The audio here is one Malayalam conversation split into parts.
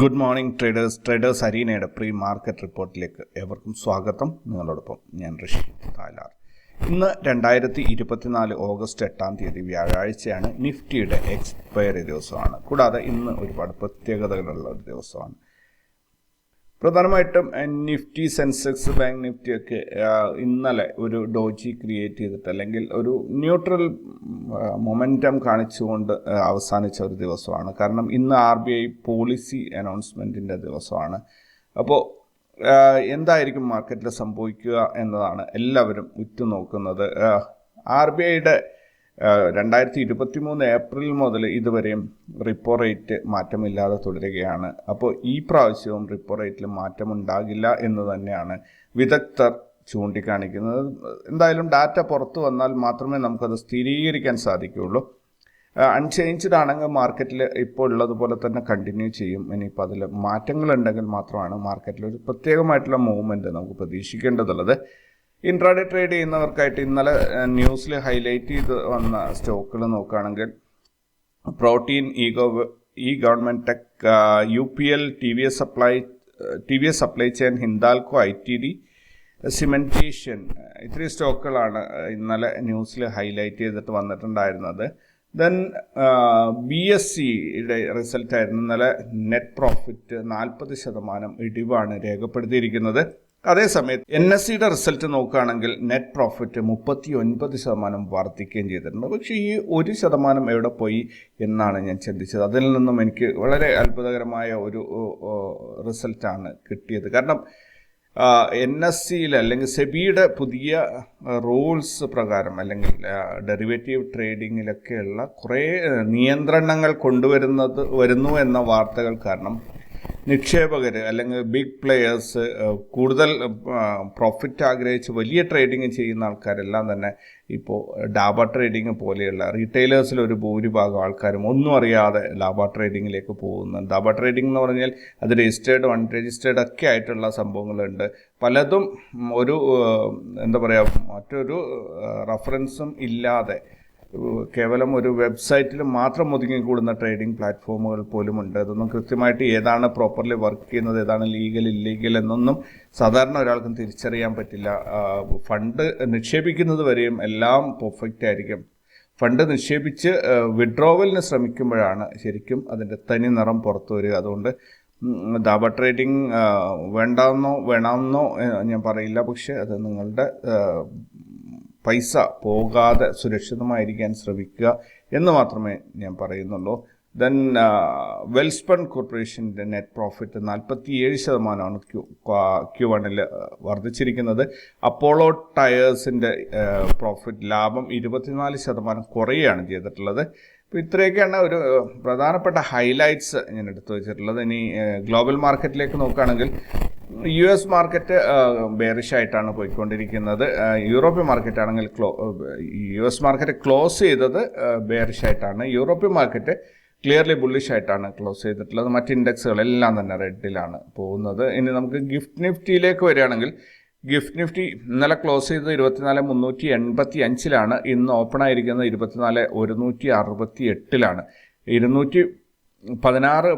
ഗുഡ് മോർണിംഗ് ട്രേഡേഴ്സ് ട്രേഡേഴ്സ് അരീനയുടെ പ്രീ മാർക്കറ്റ് റിപ്പോർട്ടിലേക്ക് ഏവർക്കും സ്വാഗതം. നിങ്ങളോടൊപ്പം ഞാൻ ഋഷി താലാർ ഇന്ന് രണ്ടായിരത്തി ഇരുപത്തിനാല് ഓഗസ്റ്റ് എട്ടാം തീയതി വ്യാഴാഴ്ചയാണ് നിഫ്റ്റിയുടെ എക്സ്പയറി ദിവസമാണ്. കൂടാതെ ഇന്ന് ഒരുപാട് പ്രത്യേകതകളുള്ള ഒരു ദിവസമാണ്. പ്രധാനമായിട്ടും നിഫ്റ്റി സെൻസെക്സ് ബാങ്ക് നിഫ്റ്റി ഒക്കെ ഇന്നലെ ഒരു ഡോജി ക്രിയേറ്റ് ചെയ്തിട്ട് അല്ലെങ്കിൽ ഒരു ന്യൂട്രൽ മൊമെന്റം കാണിച്ചുകൊണ്ട് അവസാനിച്ച ഒരു ദിവസമാണ്. കാരണം ഇന്ന് ആർ ബി ഐ പോളിസി അനൗൺസ്മെന്റിന്റെ ദിവസമാണ്. അപ്പോൾ എന്തായിരിക്കും മാർക്കറ്റിൽ സംഭവിക്കുക എന്നതാണ് എല്ലാവരും ഉറ്റുനോക്കുന്നത്. ആർ ബി ഐയുടെ രണ്ടായിരത്തി ഇരുപത്തി മൂന്ന് ഏപ്രിൽ മുതൽ ഇതുവരെയും റിപ്പോ റേറ്റ് മാറ്റമില്ലാതെ തുടരുകയാണ്. അപ്പോൾ ഈ പ്രാവശ്യവും റിപ്പോ റേറ്റിൽ മാറ്റമുണ്ടാകില്ല എന്ന് തന്നെയാണ് വിദഗ്ധർ ചൂണ്ടിക്കാണിക്കുന്നത്. എന്തായാലും ഡാറ്റ പുറത്തു വന്നാൽ മാത്രമേ നമുക്കത് സ്ഥിരീകരിക്കാൻ സാധിക്കുകയുള്ളൂ. അൺചേഞ്ച്ഡ് ആണെങ്കിൽ മാർക്കറ്റിൽ ഇപ്പോൾ ഉള്ളതുപോലെ തന്നെ കണ്ടിന്യൂ ചെയ്യും. ഇനിയിപ്പോൾ അതിൽ മാറ്റങ്ങളുണ്ടെങ്കിൽ മാത്രമാണ് മാർക്കറ്റിൽ ഒരു പ്രത്യേകമായിട്ടുള്ള മൂവ്മെന്റ് നമുക്ക് പ്രതീക്ഷിക്കേണ്ടതുള്ളത്. ഇൻട്രാഡേ ട്രേഡ് ചെയ്യുന്നവർക്കായിട്ട് ഇന്നലെ ന്യൂസിൽ ഹൈലൈറ്റ് ചെയ്ത് വന്ന സ്റ്റോക്കുകൾ നോക്കുകയാണെങ്കിൽ protean egov e government tech U P L T V S supply T V S supply chain Hindalco I T D cementation ഇത്രയും സ്റ്റോക്കുകളാണ് ഇന്നലെ ന്യൂസിൽ ഹൈലൈറ്റ് ചെയ്തിട്ട് വന്നിട്ടുണ്ടായിരുന്നത്. ദെൻ ബി എസ് സിയുടെ റിസൾട്ടായിരുന്നു ഇന്നലെ നെറ്റ് പ്രോഫിറ്റ് നാൽപ്പത് ശതമാനം ഇടിവാണ് രേഖപ്പെടുത്തിയിരിക്കുന്നത്. അതേസമയത്ത് എൻ എസ് സിയുടെ റിസൾട്ട് നോക്കുകയാണെങ്കിൽ നെറ്റ് പ്രോഫിറ്റ് മുപ്പത്തി ഒൻപത് ശതമാനം വർദ്ധിക്കുകയും ചെയ്തിട്ടുണ്ട്. പക്ഷേ ഈ ഒരു ശതമാനം എവിടെ പോയി എന്നാണ് ഞാൻ ചിന്തിച്ചത്. അതിൽ നിന്നും എനിക്ക് വളരെ അത്ഭുതകരമായ ഒരു റിസൾട്ടാണ് കിട്ടിയത്. കാരണം എൻ എസ് സിയിൽ അല്ലെങ്കിൽ സെബിയുടെ പുതിയ റൂൾസ് പ്രകാരം അല്ലെങ്കിൽ ഡെറിവേറ്റീവ് ട്രേഡിങ്ങിലൊക്കെയുള്ള കുറേ നിയന്ത്രണങ്ങൾ കൊണ്ടുവരുന്നത് വരുന്നു എന്ന വാർത്തകൾ കാരണം നിക്ഷേപകർ അല്ലെങ്കിൽ ബിഗ് പ്ലെയേഴ്സ് കൂടുതൽ പ്രോഫിറ്റ് ആഗ്രഹിച്ച് വലിയ ട്രേഡിങ് ചെയ്യുന്ന ആൾക്കാരെല്ലാം തന്നെ ഇപ്പോൾ ഡാബ ട്രേഡിങ് പോലെയുള്ള റീറ്റെയിലേഴ്സിൽ ഒരു ഭൂരിഭാഗം ആൾക്കാരും ഒന്നും അറിയാതെ ഡാബ ട്രേഡിങ്ങിലേക്ക് പോകുന്നു ഡാബ ട്രേഡിംഗ് എന്ന് പറഞ്ഞാൽ അത് രജിസ്റ്റേർഡ് അൺ രജിസ്റ്റേർഡ് ഒക്കെ ആയിട്ടുള്ള സംഭവങ്ങളുണ്ട്. പലതും ഒരു എന്താ പറയുക മറ്റൊരു റഫറൻസും ഇല്ലാതെ കേവലം ഒരു വെബ്സൈറ്റിൽ മാത്രം ഒതുങ്ങിക്കൂടുന്ന ട്രേഡിംഗ് പ്ലാറ്റ്ഫോമുകൾ പോലും ഉണ്ട് അതൊന്നും കൃത്യമായിട്ട് ഏതാണ് പ്രോപ്പർലി വർക്ക് ചെയ്യുന്നത് ഏതാണ് ലീഗൽ ഇല്ലീഗൽ എന്നൊന്നും സാധാരണ ഒരാൾക്കും തിരിച്ചറിയാൻ പറ്റില്ല. ഫണ്ട് നിക്ഷേപിക്കുന്നത് വരെയും എല്ലാം പെർഫെക്റ്റ് ആയിരിക്കും. ഫണ്ട് നിക്ഷേപിച്ച് വിഡ്രോവലിന് ശ്രമിക്കുമ്പോഴാണ് ശരിക്കും അതിന്റെ തനി നിറം പുറത്തു വരിക. അതുകൊണ്ട് ദാബ ട്രേഡിംഗ് വേണ്ടാന്നോ വേണമെന്നോ ഞാൻ പറയില്ല. പക്ഷേ അത് നിങ്ങളുടെ പൈസ പോകാതെ സുരക്ഷിതമായിരിക്കാൻ ശ്രമിക്കുക എന്ന് മാത്രമേ ഞാൻ പറയുന്നുള്ളൂ. ദെൻ വെൽസ്പൺ കോർപ്പറേഷന്റെ നെറ്റ് പ്രോഫിറ്റ് നാൽപ്പത്തി ഏഴ് ശതമാനമാണ് ക്യൂ ക്യൂ വണ്ണിൽ വർദ്ധിച്ചിരിക്കുന്നത്. അപ്പോളോ ടയേഴ്സിന്റെ പ്രോഫിറ്റ് ലാഭം ഇരുപത്തിനാല് ശതമാനം കുറയുകയാണ് ചെയ്തിട്ടുള്ളത്. അപ്പോൾ ഇത്രയൊക്കെയാണ് ഒരു പ്രധാനപ്പെട്ട ഹൈലൈറ്റ്സ് ഞാൻ എടുത്തു വെച്ചിട്ടുള്ളത്. ഇനി ഗ്ലോബൽ മാർക്കറ്റിലേക്ക് നോക്കുകയാണെങ്കിൽ യു എസ് മാർക്കറ്റ് ബേറിഷായിട്ടാണ് പോയിക്കൊണ്ടിരിക്കുന്നത്. യൂറോപ്യൻ മാർക്കറ്റ് ആണെങ്കിൽ ക്ലോ യു എസ് മാർക്കറ്റ് ക്ലോസ് ചെയ്തത് ബേറിഷായിട്ടാണ് യൂറോപ്യൻ മാർക്കറ്റ് ക്ലിയർലി ബുള്ളിഷ് ആയിട്ടാണ് ക്ലോസ് ചെയ്തിട്ടുള്ളത്. മറ്റ് ഇൻഡെക്സുകളെല്ലാം തന്നെ റെഡിലാണ് പോകുന്നത്. ഇനി നമുക്ക് ഗിഫ്റ്റ് നിഫ്റ്റിയിലേക്ക് വരികയാണെങ്കിൽ ഗിഫ്റ്റ് നിഫ്റ്റി ഇന്നലെ ക്ലോസ് ചെയ്തത് ഇരുപത്തിനാല് മുന്നൂറ്റി എൺപത്തി അഞ്ചിലാണ് ഇന്ന് ഓപ്പൺ ആയിരിക്കുന്നത് ഇരുപത്തിനാല് ഒരുന്നൂറ്റി അറുപത്തി എട്ടിലാണ് ഇരുന്നൂറ്റി പതിനാറ്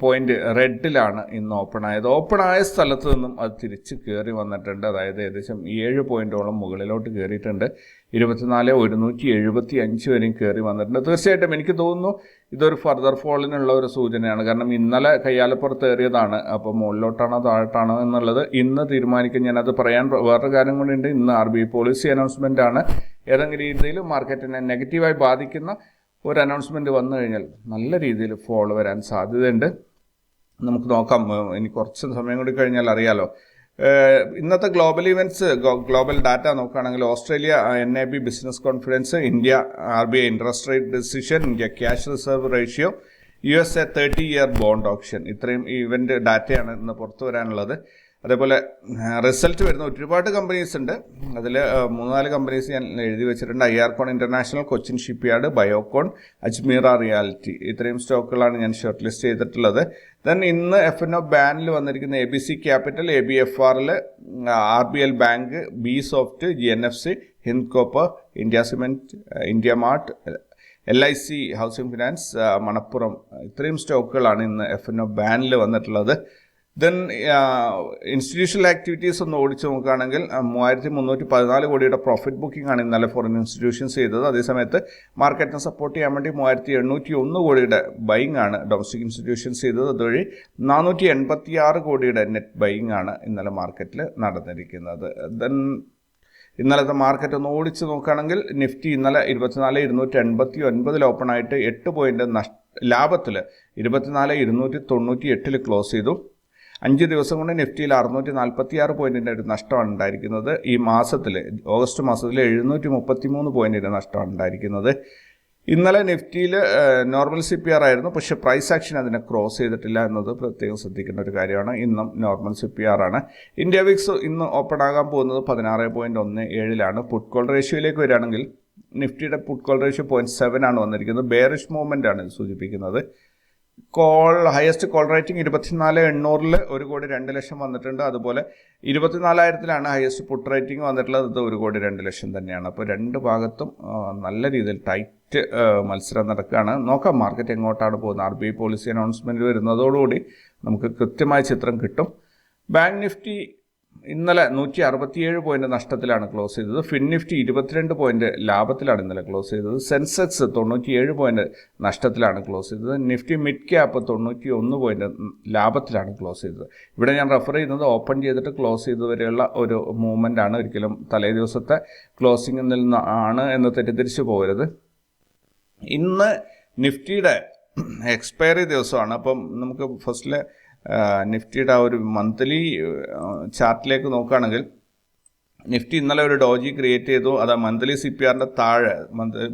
പോയിന്റ് റെഡിലാണ് ഇന്ന് ഓപ്പൺ ആയത്. ഓപ്പൺ ആയ സ്ഥലത്ത് നിന്നും അത് തിരിച്ച് കയറി വന്നിട്ടുണ്ട്. അതായത് ഏകദേശം ഏഴ് പോയിന്റോളം മുകളിലോട്ട് കയറിയിട്ടുണ്ട് ഇരുപത്തിനാല് ഒരുന്നൂറ്റി എഴുപത്തി അഞ്ച് വരെയും കയറി വന്നിട്ടുണ്ട്. തീർച്ചയായിട്ടും എനിക്ക് തോന്നുന്നു ഇതൊരു ഫർദർ ഫോളിനുള്ള ഒരു സൂചനയാണ്. കാരണം ഇന്നലെ കയ്യാലപ്പുറത്ത് ഏറിയതാണ്. അപ്പോൾ മുകളിലോട്ടാണോ താഴോട്ടാണോ എന്നുള്ളത് ഇന്ന് തീരുമാനിക്കും. ഞാനത് പറയാൻ വേറൊരു കാര്യം കൂടിയുണ്ട് ഇന്ന് ആർ ബി പോളിസി അനൗൺസ്മെന്റ് ആണ്. ഏതെങ്കിലും രീതിയിൽ മാർക്കറ്റിനെ നെഗറ്റീവായി ബാധിക്കുന്ന ഒരു അനൗൺസ്മെന്റ് വന്നു കഴിഞ്ഞാൽ നല്ല രീതിയിൽ ഫോളോ വരാൻ സാധ്യതയുണ്ട്. നമുക്ക് നോക്കാം. ഇനി കുറച്ച് സമയം കൂടി കഴിഞ്ഞാൽ അറിയാലോ. ഇന്നത്തെ ഗ്ലോബൽ ഇവന്റ്സ് ഗ്ലോബൽ ഡാറ്റ നോക്കുകയാണെങ്കിൽ Australia N A B business confidence India R B I interest rate decision India cash reserve ratio U S A thirty year bond option. ഇത്രയും ഇവന്റ് ഡാറ്റയാണ് ഇന്ന് പുറത്തു വരാനുള്ളത്. അതേപോലെ റിസൾട്ട് വരുന്ന ഒരുപാട് കമ്പനീസ് ഉണ്ട്. അതിൽ മൂന്നാൽ കമ്പനീസ് ഞാൻ എഴുതി വെച്ചിട്ടുണ്ട്. I R con international Cochin shipyard Biocon Ajmera reality ഇത്രയും സ്റ്റോക്കുകളാണ് ഞാൻ ഷോർട്ട് ലിസ്റ്റ് ചെയ്തിട്ടുള്ളത്. ദെൻ ഇന്ന് എഫ് എൻ ഒ ബാനിൽ വന്നിരിക്കുന്ന A B C capital A B F ആറിൽ R B L bank B soft G N F C Hind copper India cement India mart L I C housing finance Manappuram. ഇത്രയും സ്റ്റോക്കുകളാണ് ഇന്ന് എഫ് എൻ ഒ ബാനിൽ വന്നിട്ടുള്ളത്. ദെൻ ഇൻസ്റ്റിറ്റ്യൂഷണൽ ആക്ടിവിറ്റീസ് ഒന്ന് ഓടിച്ച് നോക്കുകയാണെങ്കിൽ മൂവായിരത്തി മുന്നൂറ്റി പതിനാല് കോടിയുടെ പ്രോഫിറ്റ് ബുക്കിംഗ് ആണ് ഇന്നലെ ഫോറിൻ ഇൻസ്റ്റിറ്റ്യൂഷൻസ് ചെയ്തത്. അതേസമയത്ത് മാർക്കറ്റിനെ സപ്പോർട്ട് ചെയ്യാൻ വേണ്ടി മൂവായിരത്തി എണ്ണൂറ്റി ഒന്ന് കോടിയുടെ ബൈങ് ആണ് ഡൊമസ്റ്റിക് ഇൻസ്റ്റിറ്റ്യൂഷൻസ് ചെയ്തത്. അതുവഴി നാനൂറ്റി എൺപത്തി ആറ് കോടിയുടെ നെറ്റ് ബൈങ് ആണ് ഇന്നലെ മാർക്കറ്റിൽ നടന്നിരിക്കുന്നത്. ദെൻ ഇന്നലത്തെ മാർക്കറ്റ് ഒന്ന് ഓടിച്ച് നോക്കുകയാണെങ്കിൽ നിഫ്റ്റി ഇന്നലെ ഇരുപത്തിനാല് ഇരുന്നൂറ്റി എൺപത്തി ഒൻപതിൽ ഓപ്പൺ ആയിട്ട് എട്ട് പോയിന്റ് നഷ്ട ലാഭത്തിൽ ഇരുപത്തിനാല് ഇരുന്നൂറ്റി തൊണ്ണൂറ്റി എട്ടിൽ ക്ലോസ് ചെയ്തു. അഞ്ച് ദിവസം കൊണ്ട് നിഫ്റ്റിയിൽ അറുന്നൂറ്റി നാൽപ്പത്തി ആറ് പോയിന്റിന്റെ ഒരു നഷ്ടമാണ് ഉണ്ടായിരിക്കുന്നത്. ഈ മാസത്തിൽ ഓഗസ്റ്റ് മാസത്തിൽ എഴുന്നൂറ്റി മുപ്പത്തി മൂന്ന് പോയിന്റിന്റെ നഷ്ടമാണ് ഉണ്ടായിരിക്കുന്നത്. ഇന്നലെ നിഫ്റ്റിയിൽ നോർമൽ സി പി ആർ ആയിരുന്നു പക്ഷെ പ്രൈസ് ആക്ഷൻ അതിനെ ക്രോസ് ചെയ്തിട്ടില്ല എന്നത് പ്രത്യേകം ശ്രദ്ധിക്കേണ്ട ഒരു കാര്യമാണ്. ഇന്നും നോർമൽ സി പി ആർ ആണ്. ഇന്ത്യ വിക്സ് ഇന്ന് ഓപ്പൺ ആകാൻ പോകുന്നത് പതിനാറ് പോയിന്റ് ഒന്ന് ഏഴിലാണ്. പുട്ട് കോൾ റേഷ്യോയിലേക്ക് വരികയാണെങ്കിൽ നിഫ്റ്റിയുടെ put call ratio point seven ആണ് വന്നിരിക്കുന്നത്. ബെയറിഷ് മൂവ്മെന്റ് ആണ് സൂചിപ്പിക്കുന്നത്. കോൾ ഹയസ്റ്റ് കോൾ റേറ്റിംഗ് ഇരുപത്തിനാല് എണ്ണൂറിൽ ഒരു കോടി രണ്ട് ലക്ഷം വന്നിട്ടുണ്ട്. അതുപോലെ ഇരുപത്തിനാലായിരത്തിലാണ് ഹയസ്റ്റ് പുട്ട് റേറ്റിംഗ് വന്നിട്ടുള്ളത്. ഇത് ഒരു കോടി രണ്ട് ലക്ഷം തന്നെയാണ്. അപ്പോൾ രണ്ട് ഭാഗത്തും നല്ല രീതിയിൽ ടൈറ്റ് മത്സരം നടക്കുകയാണ്. നോക്കാം മാർക്കറ്റ് എങ്ങോട്ടാണ് പോകുന്നത്. R B I policy announcement വരുന്നതോടുകൂടി നമുക്ക് കൃത്യമായ ചിത്രം കിട്ടും. ബാങ്ക് നിഫ്റ്റി ഇന്നലെ നൂറ്റി അറുപത്തിയേഴ് പോയിന്റ് നഷ്ടത്തിലാണ് ക്ലോസ് ചെയ്തത്. ഫിൻ നിഫ്റ്റി ഇരുപത്തിരണ്ട് പോയിന്റ് ലാഭത്തിലാണ് ഇന്നലെ ക്ലോസ് ചെയ്തത്. സെൻസെക്സ് തൊണ്ണൂറ്റിയേഴ് പോയിന്റ് നഷ്ടത്തിലാണ് ക്ലോസ് ചെയ്തത്. നിഫ്റ്റി മിഡ് ക്യാപ്പ് തൊണ്ണൂറ്റി ഒന്ന് പോയിന്റ് ലാഭത്തിലാണ് ക്ലോസ് ചെയ്തത്. ഇവിടെ ഞാൻ റെഫർ ചെയ്യുന്നത് ഓപ്പൺ ചെയ്തിട്ട് ക്ലോസ് ചെയ്തവരെയുള്ള ഒരു മൂവ്മെന്റ് ആണ്. ഒരിക്കലും തലേ ദിവസത്തെ ക്ലോസിംഗിൽ നിന്ന് ആണ് എന്ന് തെറ്റിദ്ധരിച്ചു പോകരുത്. ഇന്ന് നിഫ്റ്റിയുടെ എക്സ്പയറി ദിവസമാണ്. അപ്പം നമുക്ക് ഫസ്റ്റിലെ നിഫ്റ്റിയുടെ ആ ഒരു മന്ത്ലി ചാർട്ടിലേക്ക് നോക്കുകയാണെങ്കിൽ നിഫ്റ്റി ഇന്നലെ ഒരു ഡോജി ക്രിയേറ്റ് ചെയ്തു. അത് മന്ത്ലി സി പി ആറിന്റെ താഴെ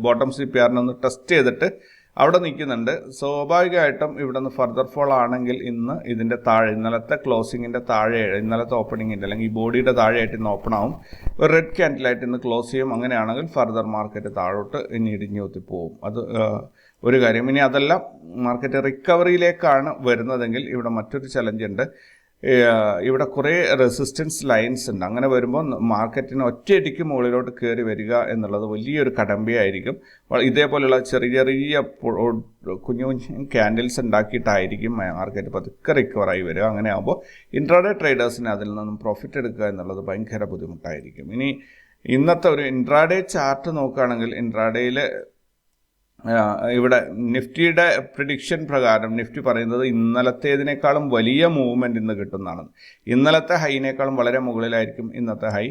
ബോട്ടം സി പി ആറിനെ ഒന്ന് ടെസ്റ്റ് ചെയ്തിട്ട് അവിടെ നിൽക്കുന്നുണ്ട്. സ്വാഭാവികമായിട്ടും ഇവിടെ നിന്ന് ഫർദർ ഫോൾ ആണെങ്കിൽ ഇന്ന് ഇതിന്റെ താഴെ ഇന്നലത്തെ ക്ലോസിങ്ങിന്റെ താഴെ ഇന്നലത്തെ ഓപ്പണിങ്ങിന്റെ അല്ലെങ്കിൽ ഈ ബോഡിയുടെ താഴെയായിട്ട് ഇന്ന് ഓപ്പൺ ആവും. ഒരു റെഡ് ക്യാൻഡിലായിട്ട് ഇന്ന് ക്ലോസ് ചെയ്യും. അങ്ങനെയാണെങ്കിൽ ഫർദർ മാർക്കറ്റ് താഴോട്ട് ഇനി ഇടിഞ്ഞു പോവും അത് ഒരു കാര്യം. ഇനി അതെല്ലാം മാർക്കറ്റ് റിക്കവറിയിലേക്കാണ് വരുന്നതെങ്കിൽ ഇവിടെ മറ്റൊരു ചലഞ്ച് ഉണ്ട്. ഇവിടെ കുറേ റെസിസ്റ്റൻസ് ലൈൻസ് ഉണ്ട്. അങ്ങനെ വരുമ്പോൾ മാർക്കറ്റിന് ഒറ്റയടിക്ക് മുകളിലോട്ട് കയറി വരിക എന്നുള്ളത് വലിയൊരു കടമ്പയായിരിക്കും. ഇതേപോലെയുള്ള ചെറിയ ചെറിയ കുഞ്ഞു കുഞ്ഞു ക്യാൻഡിൽസ് ഉണ്ടാക്കിയിട്ടായിരിക്കും മാർക്കറ്റ് പതുക്കെ റിക്കവറായി വരിക. അങ്ങനെ ആകുമ്പോൾ ഇൻട്രാഡേ ട്രേഡേഴ്സിന് അതിൽ നിന്നും പ്രോഫിറ്റ് എടുക്കുക എന്നുള്ളത് ഭയങ്കര ബുദ്ധിമുട്ടായിരിക്കും. ഇനി ഇന്നത്തെ ഒരു ഇൻട്രാഡേ ചാർട്ട് നോക്കുകയാണെങ്കിൽ ഇൻട്രാഡേയിൽ ഇവിടെ നിഫ്റ്റിയുടെ പ്രിഡിക്ഷൻ പ്രകാരം നിഫ്റ്റി പറയുന്നത് ഇന്നലത്തേതിനേക്കാളും വലിയ മൂവ്മെന്റ് ഇന്ന് കിട്ടുന്നതാണ്. ഇന്നലത്തെ ഹൈനേക്കാളും വളരെ മുകളിലായിരിക്കും ഇന്നത്തെ ഹൈ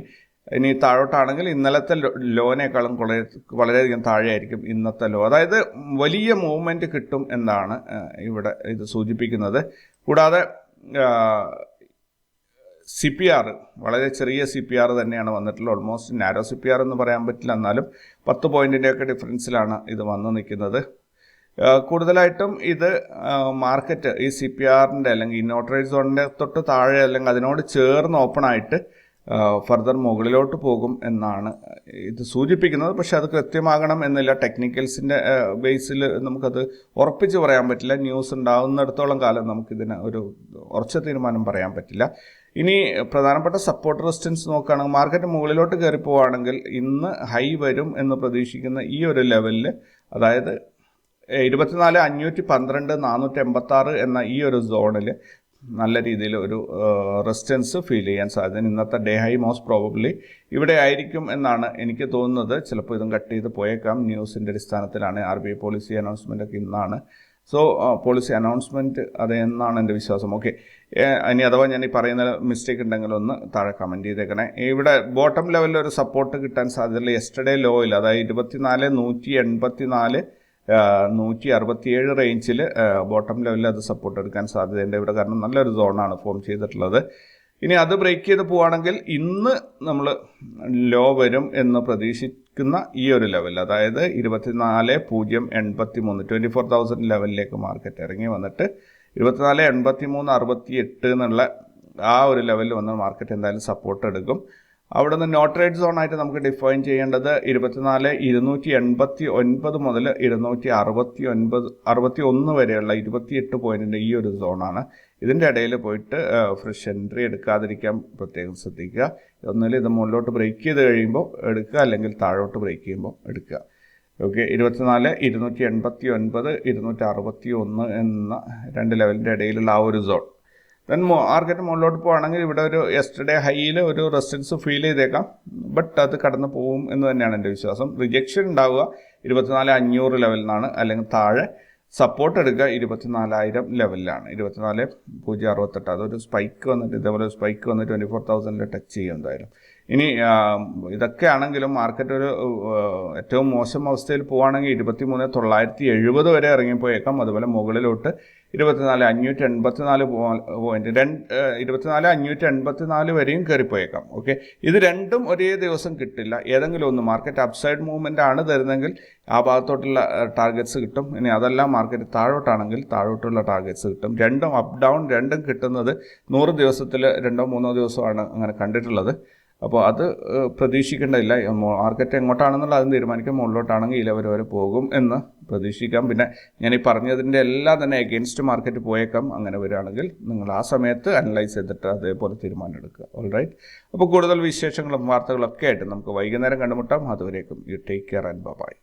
ഇനി താഴോട്ടാണെങ്കിൽ ഇന്നലത്തെ ലോനേക്കാളും വളരെ വളരെയധികം താഴെയായിരിക്കും ഇന്നത്തെ ലോ അതായത് വലിയ മൂവ്മെന്റ് കിട്ടും എന്നാണ് ഇവിടെ ഇത് സൂചിപ്പിക്കുന്നത്. കൂടാതെ സി പി ആർ വളരെ ചെറിയ സി പി ആർ തന്നെയാണ് വന്നിട്ടുള്ളത്. Almost narrow C P R എന്ന് പറയാൻ പറ്റില്ല. എന്നാലും പത്ത് പോയിന്റിന്റെയൊക്കെ ഡിഫറൻസിലാണ് ഇത് വന്നു നിൽക്കുന്നത്. കൂടുതലായിട്ടും ഇത് മാർക്കറ്റ് ഈ സി പി ആറിന്റെ അല്ലെങ്കിൽ ഇന്നോട്ടറൈസ് സോണിന്റെ തൊട്ട് താഴെ അല്ലെങ്കിൽ അതിനോട് ചേർന്ന് ഓപ്പൺ ആയിട്ട് ഫർദർ മുകളിലോട്ട് പോകും എന്നാണ് ഇത് സൂചിപ്പിക്കുന്നത്. പക്ഷേ അത് കൃത്യമാകണം എന്നില്ല. ടെക്നിക്കൽസിന്റെ ബേസിൽ നമുക്കത് ഉറപ്പിച്ച് പറയാൻ പറ്റില്ല. ന്യൂസ് ഉണ്ടാകുന്നിടത്തോളം കാലം നമുക്കിതിന് ഒരു ഉറച്ച തീരുമാനം പറയാൻ പറ്റില്ല. ഇനി പ്രധാനപ്പെട്ട സപ്പോർട്ട് റെസിസ്റ്റൻസ് നോക്കുകയാണെങ്കിൽ മാർക്കറ്റ് മുകളിലോട്ട് കയറി പോവുകയാണെങ്കിൽ ഇന്ന് ഹൈ വരും എന്ന് പ്രതീക്ഷിക്കുന്ന ഈ ഒരു ലെവലിൽ അതായത് ഇരുപത്തിനാല് അഞ്ഞൂറ്റി പന്ത്രണ്ട് നാനൂറ്റി എൺപത്താറ് എന്ന ഈ ഒരു സോണിൽ നല്ല രീതിയിൽ ഒരു റെസിസ്റ്റൻസ് ഫീൽ ചെയ്യാൻ സാധ്യത ഇന്നത്തെ ഡേ ഹൈ മോസ്റ്റ് പ്രോബബ്ലി ഇവിടെ ആയിരിക്കും എന്നാണ് എനിക്ക് തോന്നുന്നത്. ചിലപ്പോൾ ഇതും കട്ട് ചെയ്ത് പോയേക്കാം. ന്യൂസിന്റെ അടിസ്ഥാനത്തിലാണ് R B I policy announcement ഒക്കെ ഇന്നാണ് സോ പോളിസി അനൗൺസ്മെന്റ് അത് എന്നാണ് എന്റെ വിശ്വാസം? ഓക്കെ ഇനി അഥവാ ഞാൻ ഈ പറയുന്ന മിസ്റ്റേക്ക് ഉണ്ടെങ്കിൽ ഒന്ന് താഴെ കമന്റ് ചെയ്തേക്കണേ. ഇവിടെ ബോട്ടം ലെവലിൽ ഒരു സപ്പോർട്ട് കിട്ടാൻ സാധ്യതയില്ല യെസ്റ്റർഡേ ലോയിൽ അതായത് ഇരുപത്തിനാല് നൂറ്റി എൺപത്തി നാല് നൂറ്റി അറുപത്തിയേഴ് റേഞ്ചിൽ ബോട്ടം ലെവലിൽ അത് സപ്പോർട്ട് എടുക്കാൻ സാധ്യതയുണ്ട്. ഇവിടെ കാരണം നല്ലൊരു സോണാണ് ഫോം ചെയ്തിട്ടുള്ളത്. ഇനി അത് ബ്രേക്ക് ചെയ്ത് പോവുകയാണെങ്കിൽ ഇന്ന് നമ്മൾ ലോ വരും എന്ന് പ്രതീക്ഷിക്കുന്ന ഈ ഒരു ലെവൽ അതായത് ഇരുപത്തിനാല് പൂജ്യം എൺപത്തി മൂന്ന് ട്വന്റി ഫോർ തൗസൻഡ് ലെവലിലേക്ക് മാർക്കറ്റ് ഇറങ്ങി വന്നിട്ട് ഇരുപത്തിനാല് എൺപത്തി മൂന്ന് അറുപത്തി എട്ട് എന്നുള്ള ആ ഒരു ലെവലിൽ വന്ന് മാർക്കറ്റ് എന്തായാലും സപ്പോർട്ട് എടുക്കും. അവിടെ നിന്ന് സോൺ ആയിട്ട് നമുക്ക് ഡിഫൈൻ ചെയ്യേണ്ടത് ഇരുപത്തിനാല് ഇരുന്നൂറ്റി എൺപത്തി ഒൻപത് മുതൽ ഇരുന്നൂറ്റി അറുപത്തി ഒൻപത് അറുപത്തി ഒന്ന് വരെയുള്ള ഇരുപത്തിയെട്ട് പോയിന്റിന്റെ ഈ ഒരു സോണാണ് ഇതിന്റെ ഇടയിൽ പോയിട്ട് ഫ്രഷ് എൻട്രി എടുക്കാതിരിക്കാൻ പ്രത്യേകം ശ്രദ്ധിക്കുക. ഒന്നുമില്ല ഇത് മുകളിലോട്ട് ബ്രേക്ക് ചെയ്ത് കഴിയുമ്പോൾ എടുക്കുക അല്ലെങ്കിൽ താഴോട്ട് ബ്രേക്ക് ചെയ്യുമ്പോൾ എടുക്കുക. ഓക്കെ ഇരുപത്തിനാല് ഇരുന്നൂറ്റി എൺപത്തി ഒൻപത് ഇരുന്നൂറ്റി അറുപത്തി ഒന്ന് എന്ന രണ്ട് ലെവലിന്റെ ഇടയിലുള്ള ആ ഒരു സോൺ ദെൻ മാർക്കറ്റ് മുകളിലോട്ട് പോകുകയാണെങ്കിൽ ഇവിടെ ഒരു എസ്റ്റർഡേ ഹൈയിൽ ഒരു റെസിസ്റ്റൻസ് ഫീൽ ചെയ്തേക്കാം. ബട്ട് അത് കടന്നു പോകും എന്ന് തന്നെയാണ് എന്റെ വിശ്വാസം. റിജക്ഷൻ ഉണ്ടാവുക ഇരുപത്തിനാല് അഞ്ഞൂറ് ലെവലിൽ നിന്നാണ് അല്ലെങ്കിൽ താഴെ. സപ്പോർട്ട് എടുക്കുക ഇരുപത്തിനാലായിരം ലെവലിലാണ് ഇരുപത്തിനാല് പൂജ്യം അറുപത്തെട്ട്. അതൊരു സ്പൈക്ക് വന്നിട്ട് ഇതേപോലെ സ്പൈക്ക് വന്ന് ട്വന്റി ഫോർ തൗസൻഡിൽ ടച്ച് ചെയ്യും എന്തായാലും. ഇനി ഇതൊക്കെ ആണെങ്കിലും മാർക്കറ്റ് ഒരു ഏറ്റവും മോശം അവസ്ഥയിൽ പോവുകയാണെങ്കിൽ ഇരുപത്തി മൂന്ന് തൊള്ളായിരത്തി എഴുപത് വരെ ഇറങ്ങിപ്പോയേക്കാം. അതുപോലെ മുകളിലോട്ട് ഇരുപത്തിനാല് അഞ്ഞൂറ്റി എൺപത്തിനാല് പോയിന്റ് രണ്ട് ഇരുപത്തിനാല് അഞ്ഞൂറ്റി എൺപത്തിനാല് വരെയും കയറിപ്പോയേക്കാം ഓക്കെ ഇത് രണ്ടും ഒരേ ദിവസം കിട്ടില്ല. ഏതെങ്കിലും ഒന്ന് മാർക്കറ്റ് അപ്സൈഡ് മൂവ്മെന്റ് ആണ് തരുന്നെങ്കിൽ ആ ഭാഗത്തോട്ടുള്ള ടാർഗറ്റ്സ് കിട്ടും. ഇനി അതെല്ലാം മാർക്കറ്റ് താഴോട്ടാണെങ്കിൽ താഴോട്ടുള്ള ടാർഗറ്റ്സ് കിട്ടും. രണ്ടും അപ് ഡൗൺ രണ്ടും കിട്ടുന്നത് നൂറ് ദിവസത്തിൽ രണ്ടോ മൂന്നോ ദിവസമാണ് അങ്ങനെ കണ്ടിട്ടുള്ളത്. അപ്പോൾ അത് പ്രതീക്ഷിക്കേണ്ടതില്ല. മാർക്കറ്റ് എങ്ങോട്ടാണെന്നുള്ള അതും തീരുമാനിക്കും. മുകളിലോട്ടാണെങ്കിൽ ഈ ലെവൽ വരെ പോകും എന്ന് പ്രതീക്ഷിക്കാം. പിന്നെ ഞാൻ ഈ പറഞ്ഞതിന്റെ എല്ലാം തന്നെ എഗെയിൻസ്റ്റ് മാർക്കറ്റ് പോയേക്കാം. അങ്ങനെ വരികയാണെങ്കിൽ നിങ്ങൾ ആ സമയത്ത് അനലൈസ് ചെയ്തിട്ട് അതേപോലെ തീരുമാനം എടുക്കുക ഓൾ റൈറ്റ് അപ്പോൾ കൂടുതൽ വിശേഷങ്ങളും വാർത്തകളൊക്കെ ആയിട്ട് നമുക്ക് വൈകുന്നേരം കണ്ടുമുട്ടാം. അതുവരേക്കും you take care and bye